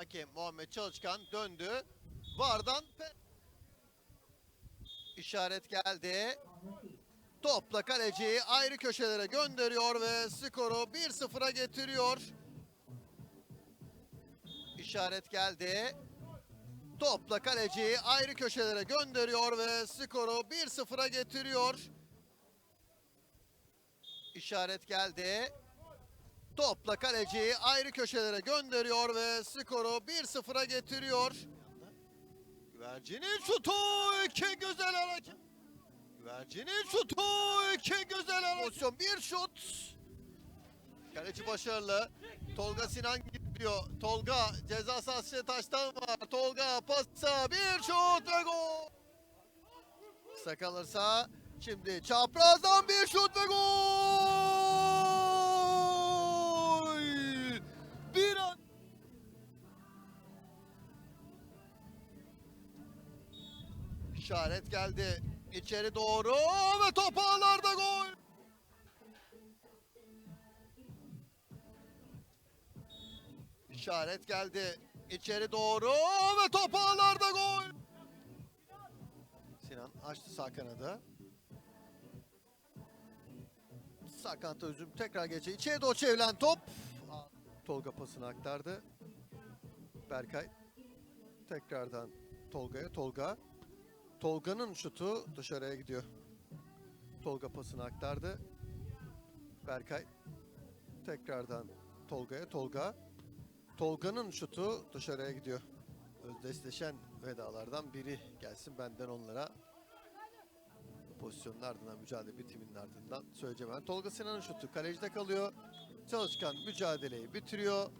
Hakem Muhammed Çalışkan döndü. Vardan işaret geldi. Topla kaleciyi ayrı köşelere gönderiyor ve skoru 1-0'a getiriyor. İşaret geldi. Topla kaleciyi ayrı köşelere gönderiyor ve skoru 1-0'a getiriyor. İşaret geldi. Topla kaleciyi ayrı köşelere gönderiyor ve skoru 1-0'a getiriyor. Güvercinin şutu iki güzel hareket. Güvercinin şutu iki güzel hareket. Pozisyon bir şut. Kaleci başarılı. Tolga Sinan gidiyor. Tolga ceza sahası taştan var. Tolga pasa bir şut ve gol. Kısa kalırsa şimdi çaprazdan bir şut İşaret geldi içeri doğru ve top ağlarda gol. İşaret geldi içeri doğru ve top ağlarda gol. Sinan açtı sağ kanadı. Sağ kanatta üzüm tekrar geçe. İçeri doğru çevrilen top. Tolga pasını aktardı. Berkay. Tekrardan Tolga'ya. Tolga. Tolga'nın şutu dışarıya gidiyor. Tolga pasını aktardı. Berkay. Tekrardan Tolga'ya. Tolga. Tolga'nın şutu dışarıya gidiyor. Özdeşleşen vedalardan biri gelsin benden onlara. Bu pozisyonun ardından mücadele bitiminin ardından söyleyeceğim. ben. Tolga Sinan'ın şutu kalecide kalıyor. Çalışkan mücadeleyi bitiriyor.